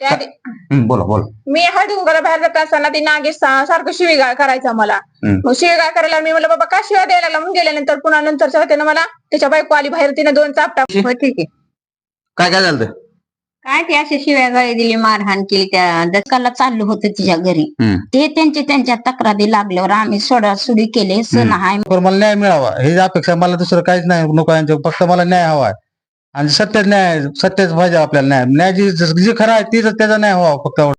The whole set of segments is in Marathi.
त्या हं, बोला बोला. मी हळदी कुंकाला बाहेर जात असताना ती नागेश सा- सारखं शिवीगाळ करायचा मला. हम्म. मग शिवीगाळ करायला मी म्हणलं बाबा का शिवा द्यायला लागला? गेल्यानंतर पुन्हा नंतरच्या त्यानं मला त्याच्या बायको आली बाहेर तिने दोन चापटा हो ठीक आहे. काय काय झालं? काय ते असे शिव्या गाळी दिली मारहाण केली त्या दशकाला चाललं होतं तिच्या घरी. हम्म. ते त्यांचे त्यांच्या तक्रारी लागल्यावर आम्ही सोडासुडी केले. सण हाय. पण मला न्याय मिळावा. हे अपेक्षा मला दुसरं काहीच नाही. नको यांच्या फक्त मला न्याय हवा आहे. आणि सत्यच न्याय सत्यच पाहिजे आपल्याला न्याय. न्याय जी जी खरं आहे तीच त्याचा न्याय हवा फक्त एवढं.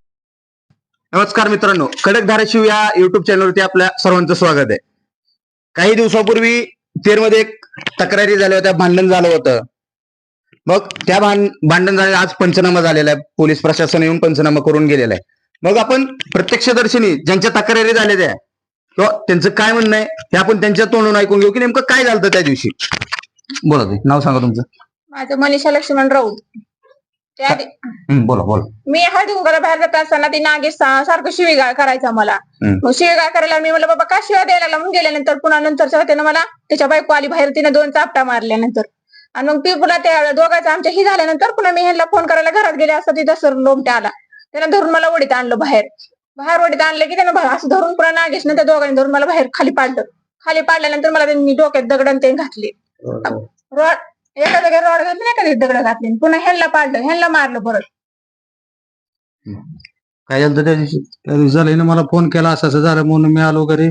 नमस्कार मित्रांनो. खडक धाराशिव या युट्यूब चॅनलवरती आपल्या सर्वांचं स्वागत आहे. काही दिवसापूर्वी तेरमध्ये एक तक्रारी झाल्या होत्या भांडण झालं होतं. मग त्या भांड भांडण झाले आज पंचनामा झालेला आहे. पोलीस प्रशासन येऊन पंचनामा करून गेलेला आहे. मग आपण प्रत्यक्षदर्शनी ज्यांच्या तक्रारी झालेल्या आहे किंवा त्यांचं काय म्हणणं आहे हे आपण त्यांच्या तोंडून ऐकून घेऊ की नेमकं काय झालं होतं त्या दिवशी? बोला ते नाव सांगा तुमचं. माझं मनीषा लक्ष्मण राऊत. त्या हं, बोला बोला. मी हळदी कुंकाला बाहेर जात असताना ती नागेश सा- सारखं शिवीगाळ करायचा मला. मग शिवीगाळ करायला मी म्हणलं बाबा का शिवा द्यायला लागला? म्हणून गेल्यानंतर पुन्हा नंतरच्या त्यानं मला त्याच्या बायको आली बाहेर तिने दोन चापटा मारल्यानंतर. आणि मग ती पुन्हा त्या दोघांचं आमच्या ही झाल्यानंतर पुन्हा मी ह्यांना फोन करायला घरात गेले असता तिथं सर लोमट्या आला. त्यानं धरून मला वडीत आणलं बाहेर. बाहेर वडीत आणलं की त्यानं असं धरून पुन्हा नागेश त्या दोघांनी धरून मला बाहेर खाली पाडलं. खाली पाडल्यानंतर मला त्यांनी डोक्यात दगड ते घातले रॉड एका जागी रॉड घातली नाही दगड घातली पुन्हा ह्यांना पाडलं ह्यांना मारलं परत. काय झालं होतं त्या दिवशी? त्या दिवशी झालं हिनं मला फोन केला असं असं झालं म्हणून मी आलो घरी.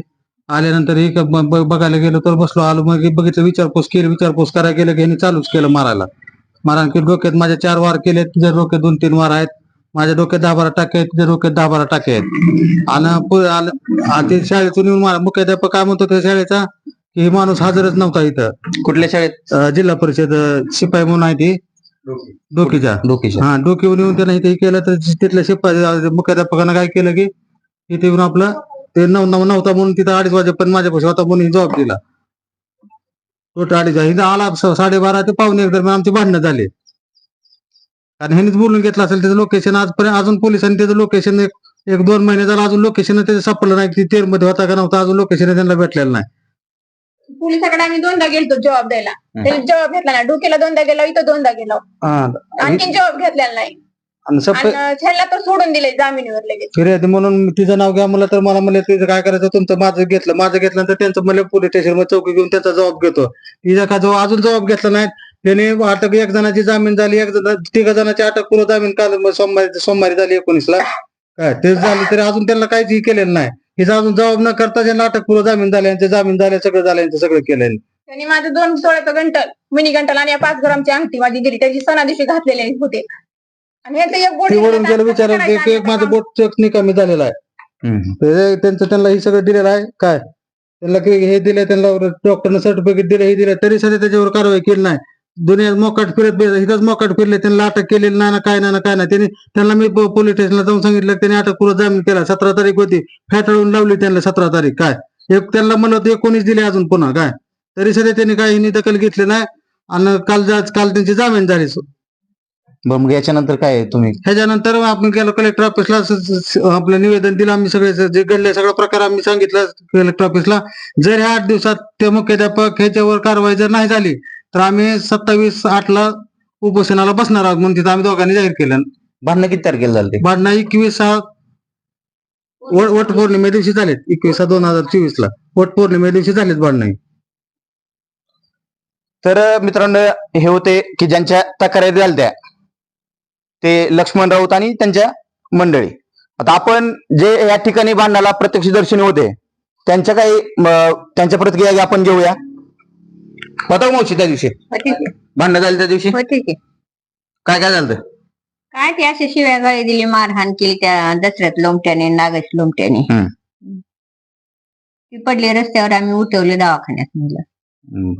आल्यानंतर एक ब- ब- बघायला गेलो तर बसलो आलो मग हे बघितलं विचारपूस केली विचारपूस करायला गेलं की ह्याने चालूच केलं मारायला. मारायला की डोक्यात माझ्या चार वार केले तुझ्या डोक्यात दोन तीन वार आहेत माझ्या डोक्यात दहा बारा टाके आहेत तुझ्या डोक्यात दहा बारा टाके आहेत. आणि पु- आलं- ते शाळेतून येऊन मारा मुख्याध्यापक काय म्हणतो त्या शाळेचा? की हे माणूस हजरच नव्हता इथं. कुठल्या शाळेत? अं, जिल्हा परिषद अं, शिपाई म्हणून आहे ती. डोकीच्या. डोकेच्या. हा डोक्यावर येऊन त्यानं इथे हे केलं तर तिथल्या शिपाई मुख्याध्यापकानं काय केलं की इथे येऊन आपलं ते नव नव नव्हता म्हणून तिथं अडीच वाजेपर्यंत माझ्यापाशी होता म्हणून जॉब दिला. तो अडीच वाजे. इथं आला स- साडेबारा ते पावणे एक दरम्यान आमची भांडणं झाली. कारण ह्यांनीच बोलून घेतलं असेल त्याचं लोकेशन आजपर्यंत अजून पोलिसांनी त्याचं लोकेशन एक एक दोन महिने झालं अजून लोकेशन त्याचं सापडलं नाही की तेरमध्ये होता का नव्हता अजून लोकेशन त्यांना भेटलेलं नाही. पोलिसाकडे आम्ही दोनदा गेलतो जबाब द्यायला. त्याने जबाब घेतला नाही. डोक्याला दोनदा गेलो इथं दोनदा गेलो. हा. आणखी जबाब घेतलेला नाही. आणि सप आणि ह्याला तर सोडून दिले जामिनीवर लगेच. फिर्यादी म्हणून तिचं नाव घ्या मला तर मला म्हणले तुझं काय करायचं? तुमचं माझं घेतलं. माझं घेतल्यानंतर त्यांचं मला पोलीस स्टेशनमध्ये चौकी घेऊन त्याचा जबाब घेतो. तिचा का जवळ अजून जबाब घेतला नाही त्याने अटक एक जणाची जामीन झाली एक जण तिघ जणांची अटक पूर्व जामीन काल सोमवारी सोमवारी झाली एकोणीसला. काय? ते झालं तरी अजून त्यांना काहीच हे केलेलं नाही. हिचा अजून जबाब न करता ज्यांना अटक पूर्व जामीन झाले यांचे जामीन झाले सगळं झालं यांचं सगळं केलं त्यांनी माझं दोन तोळ्याचं गंटल मिनी गंटल आणि या पाच ग्रामची अंगठी माझी गेली त्याची सणा दिवशी घातलेले होते. आणि ह्याचं एक बोट ती गेलं एक माझं बोट चेक निकामी झालेलं आहे. ते त्यांचं त्यांना हे सगळं दिलेलं आहे. काय? त्यांना की हे दिले त्यांना डॉक्टरनं सर्टिफिकेट दिले हे दिले तरी सध्या त्याच्यावर कारवाई केली नाही. दुनियात मोकाट फिरत इथंच मोकाट फिरले त्यांना अटक केलेली ना काय ना काय नाही. त्यांनी त्यांना मी पोलीस स्टेशनला जाऊन सांगितलं त्यांनी अटक पूर्व जामीन केला. सतरा तारीख होती. फेटाळून लावली त्यांना सतरा तारीख. काय? एक त्यांना म्हणलं होतं एकोणीस दिले अजून पुन्हा. काय? तरी सध्या त्यांनी काही हिनी दखल घेतली नाही. आणि काल काल त्यांची जामीन झाली. मग याच्यानंतर काय तुम्ही? ह्याच्यानंतर आपण गेलो कलेक्टर ऑफिसला आपलं निवेदन दिलं. आम्ही सगळे जे घडले सगळा प्रकार आम्ही सांगितलं कलेक्टर ऑफिसला जर ह्या आठ दिवसात ते मुख्याध्यापक ह्याच्यावर कारवाई जर नाही झाली तर आम्ही सत्तावीस आठला उपोषणाला बसणार आहोत म्हणून तिथं आम्ही दोघांनी जाहीर केलं. भांडणं किती तारखेला झालं ते भांडणं एकवीस वट पौर्णिमे दिवशी झालेत. एकवीस दोन हजार चोवीस ला. वट पौर्णिमे दिवशी झालेत भांडणं. तर मित्रांनो हे होते की ज्यांच्या तक्रारी झाल्या ते लक्ष्मण राऊत आणि त्यांच्या मंडळी. आता आपण जे या ठिकाणी भांडणाला प्रत्यक्षदर्शनी होते त्यांच्या काही म, त्यांच्या प्रतिक्रिया आपण घेऊया. होता का मावशी त्या दिवशी? हो ठीक आहे. भांडणं झाली त्या दिवशी? हो काय काय झालं काय ते असे शिव्या गाळी दिली मारहाण केली त्या दसऱ्यात लोमट्याने नागेश लोमट्याने. हम्म. ती पडली रस्त्यावर आम्ही उठवले दवाखान्यात नेलं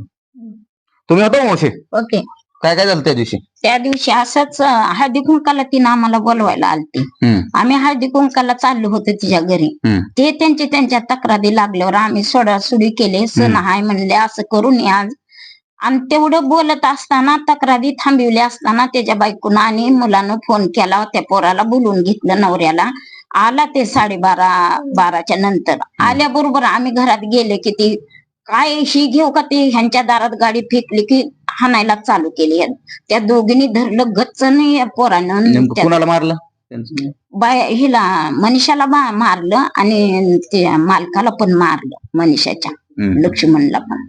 तुम्ही होता का मावशी? ओके. काय काय झालं त्या दिवशी? त्या दिवशी असंच अं, हळदी कुंकाला तिनं आम्हाला बोलवायला आलती. हम्म. आम्ही हळदी कुंकाला चाललो होतो तिच्या घरी. हम्म. ते त्यांचे त्यांच्या तक्रारी लागल्यावर आम्ही सोडासुडी केले. सण हाय म्हणले असं करून आज. आणि तेवढं बोलत असताना तक्रारी थांबवल्या असताना त्याच्या बायकोनं आणि मुलानं फोन केला त्या पोराला बोलून घेतलं नवऱ्याला. आला ते साडेबारा बाराच्या नंतर. आल्याबरोबर आम्ही घरात गेले की ती काय ही घेऊ का ती? ह्यांच्या दारात गाडी फेकली की हाणायला चालू केली. त्या दोघींनी धरलं गच्च नाही या पोरानं त्या- कुणाला मारलं बाय हिला मनीषाला बा- मारलं आणि ते मालकाला पण मारलं मनीषाच्या. लक्ष्मणला पण.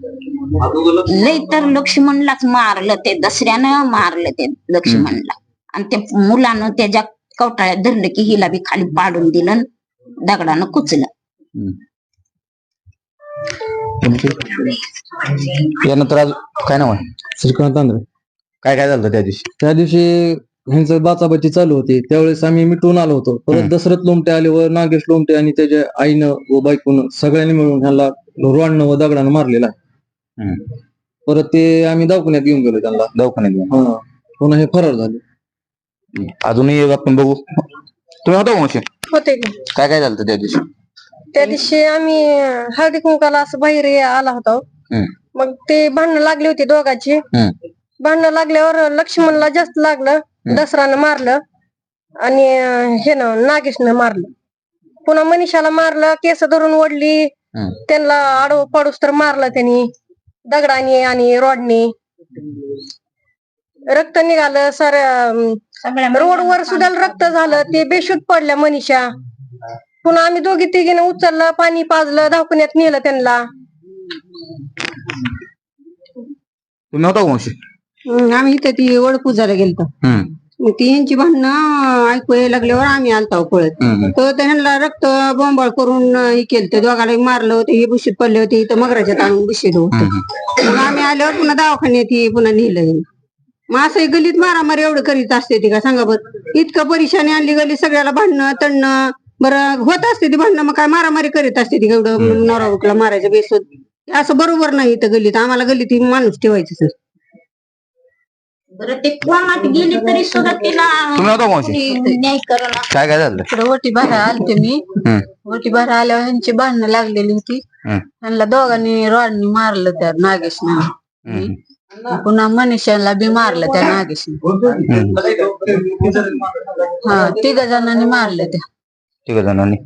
लय तर लक्ष्मणलाच मारलं ते दसऱ्यानं मारलं ते लक्ष्मणला. आणि ते मुलानं त्याच्या कवटाळ्यात धरलं की हिला बी खाली पाडून दिलं दगडानं कुचलं. यानंतर आज काय नाव आहे? श्रीकांत तांदळे. काय काय झालं त्या दिवशी? त्या दिवशी ह्यांचं बाचाबाची चालू होती. त्यावेळेस आम्ही मिटून आलो होतो. परत. दशरथ लोमटे आले व नागेश लोमटे आणि त्याच्या आईनं व बायकोनं सगळ्यांनी मिळून ह्याला रोडनं व दगडानं मारलेला आहे. हम्म. परत ते आम्ही दवाखान्यात घेऊन गेलो त्यांना दवाखान्यात घेऊन. हा. पुन्हा हे फरार झाले अजूनही एक आपण बघू तुम्ही होता का मावशी होते की. काय काय झालं त्या दिवशी त्या दिवशी आम्ही हळदी कुंकाला असं बाहेर ये- आला होता हम्म. मग ते भांडणं लागली होती दोघांची हम्म. भांडणं लागल्यावर लक्ष्मणला जास्त लागलं दसरानं मारलं आणि अं, हे ना नागेशनं मारलं पुन्हा मनीषाला मारलं केस धरून ओढली हम्म. त्यांना आडव पाडूस तर मारलं त्यांनी दगडाने आणि रॉडने. रक्त निघालं सर रोडवर सुद्धा रक्त झालं ते बेशुद्ध पडल्या मनीषा. पुन्हा आम्ही दोघी तिघीने उचललं पाणी पाजलं दवाखान्यात नेलं त्यांना. तुम्ही होता आम्ही इथं ती वड पूजायला गेलतो. मग ती यांची भांडणं ऐकू यायला लागल्यावर आम्ही आलतो पळत. हम्म. तर त्यांना रक्त बोंबाळ करून हे केलं ते दोघाला मारलं होतं हे बुशीत पडले होते इथं मगराच्यात आणून बुशीत होत. हम्म. मग आम्ही आल्यावर पुन्हा दवाखान्यात ही पुन्हा नेलं हे. मग असं हे गलीत मारामारी एवढं करीत असते ती का? सांगा बरं. इतकं परेशानी आणली गली सगळ्याला भांडणं तणणं बरं होत असते ती भांडणं मग काय मारामारी करीत असते ती का? एवढं नवरा मारायचं बेसोद हे असं बरोबर नाही इथं गलीत. आम्हाला गलीत ही माणूस ठेवायचं बरं ते कोमात गेली तरी सुद्धा तिला तुम्ही होता का मावशी कोणी न्याय करणं काय काय झालं? इकडे वटी भरा आलते मी. हम्म. वटी भरा आल्यावर ह्यांची भांडणं लागलेली होती. हम्म. त्यांना दोघांनी रॉडनी मारलं त्या नागेशनं. हम्म. पुन्हा मनीषाला बी मारलं त्या नागेशनं. हम्म. हा तिघ जणांनी मारलं त्या. ठीक आहे जणांनी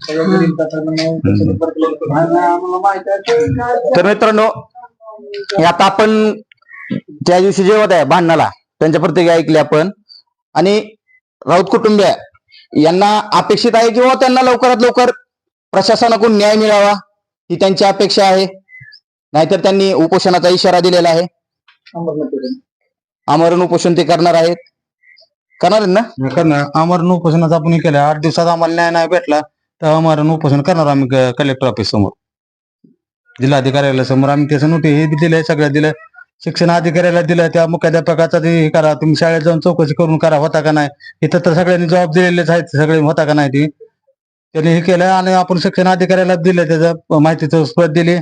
तर मित्रांनो हे आता आपण त्या दिवशी जे होत्या भांडणाला. त्यांच्या प्रत्येकी ऐकली आपण. आणि राऊत कुटुंबीय यांना अपेक्षित आहे किंवा त्यांना लवकरात लवकर प्रशासनाकडून न्याय मिळावा ही त्यांची अपेक्षा आहे. नाहीतर त्यांनी उपोषणाचा इशारा दिलेला आहे. आमरण उपोषण ते करणार आहेत. करणार आहेत ना? करणार. आमरण उपोषणाचा आपण हे केलं. आठ दिवसात आम्हाला न्याय नाही भेटला तर आमरण उपोषण करणार आम्ही कलेक्टर ऑफिस समोर. जिल्हाधिकाऱ्याला समोर आम्ही त्याचं नोटीस हे दिलेलं आहे सगळं दिलं शिक्षण अधिकाऱ्याला दिलं त्या मुख्याध्यापकाचा ते हे करा तुम्ही शाळेत जाऊन चौकशी करून करा होता का नाही? इथं तर सगळ्यांनी जबाब दिलेलेच आहेत सगळे होता का नाही ती. त्यांनी हे केलं आणि आपण शिक्षण अधिकाऱ्याला दिलं त्याचं माहितीचं स्पद दिली.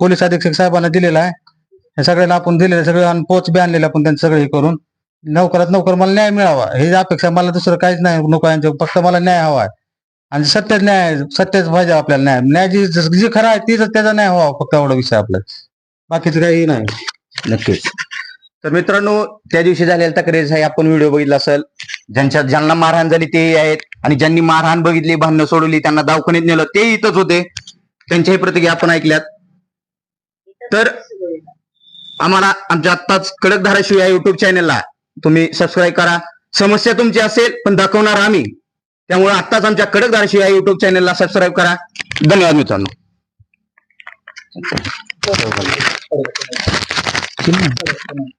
पोलीस अधीक्षक साहेबांना दिलेलं आहे. हे सगळ्यांना आपण दिलेलं सगळं आणि पोच बी आणलेलं आपण त्यांचं सगळे करून. लवकरात लवकर मला न्याय मिळावा हे अपेक्षा मला दुसरं काहीच नाही नको यांच्या फक्त मला न्याय हवा आहे. आणि सत्य न्याय सत्यच पाहिजे आपल्याला न्याय. न्याय जी जी खरं आहे तीच त्याचा न्याय हवा फक्त एवढा विषय आपला. बाकीचं काही नाही. नक्कीच. तर मित्रांनो त्या दिवशी झालेल्या तक्रारीचा हे आपण व्हिडिओ बघितला असेल ज्यांच्या ज्यांना मारहाण झाली ते आहेत. आणि ज्यांनी मारहाण बघितली भांडणं सोडवली त्यांना दवाखान्यात नेलं ते इथंच होते. त्यांच्याही प्रतिक्रिया आपण ऐकल्यात. तर आम्हाला आमच्या आत्ताच कडक धाराशिव या युट्यूब चॅनलला तुम्ही सबस्क्राईब करा. समस्या तुमची असेल पण दाखवणार आम्ही. त्यामुळे आत्ताच आमच्या कडक धाराशिव या युट्यूब चॅनलला सबस्क्राईब करा. धन्यवाद मित्रांनो. 他的。